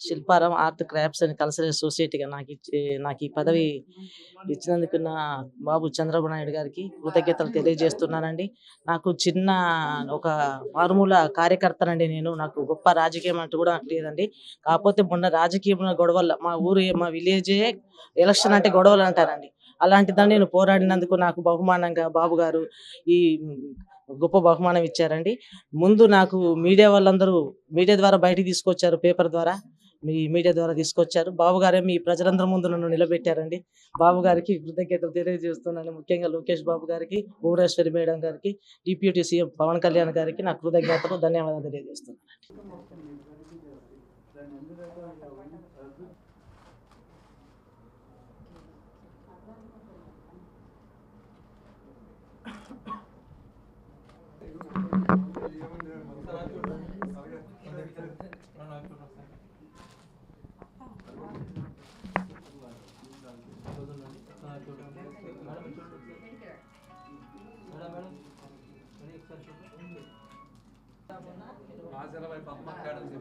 Shilparamam art crafts and cultural సొసైటీగా నాకు ఇచ్చి నాకు ఈ పదవి ఇచ్చినందుకు నా బాబు చంద్రబాబు నాయుడు గారికి కృతజ్ఞతలు తెలియజేస్తున్నానండి. నాకు చిన్న ఒక మారుమూల కార్యకర్తనండి నేను. నాకు గొప్ప రాజకీయం అంటూ కూడా నాకు లేదండి. కాకపోతే మొన్న రాజకీయ గొడవల మా ఊరు మా విలేజే ఎలక్షన్ అంటే గొడవలు అంటారండి. అలాంటి దాన్ని నేను పోరాడినందుకు నాకు బహుమానంగా బాబు గారు ఈ గొప్ప బహుమానం ఇచ్చారండి. ముందు నాకు మీడియా వాళ్ళందరూ మీడియా ద్వారా బయటికి తీసుకొచ్చారు పేపర్ ద్వారా. మీ మీడియా ద్వారా తీసుకొచ్చారు. బాబు గారే మీ ప్రజలందరి ముందు నన్ను నిలబెట్టారండి. బాబు గారికి కృతజ్ఞతలు తెలియజేస్తున్నాను. ముఖ్యంగా లోకేష్ బాబు గారికి భువనేశ్వరి మేడం గారికి డిప్యూటీ సీఎం పవన్ కళ్యాణ్ గారికి నా కృతజ్ఞతలు ధన్యవాదాలు తెలియజేస్తున్నాను. आज जरा भाई पप्पा क्या डांस है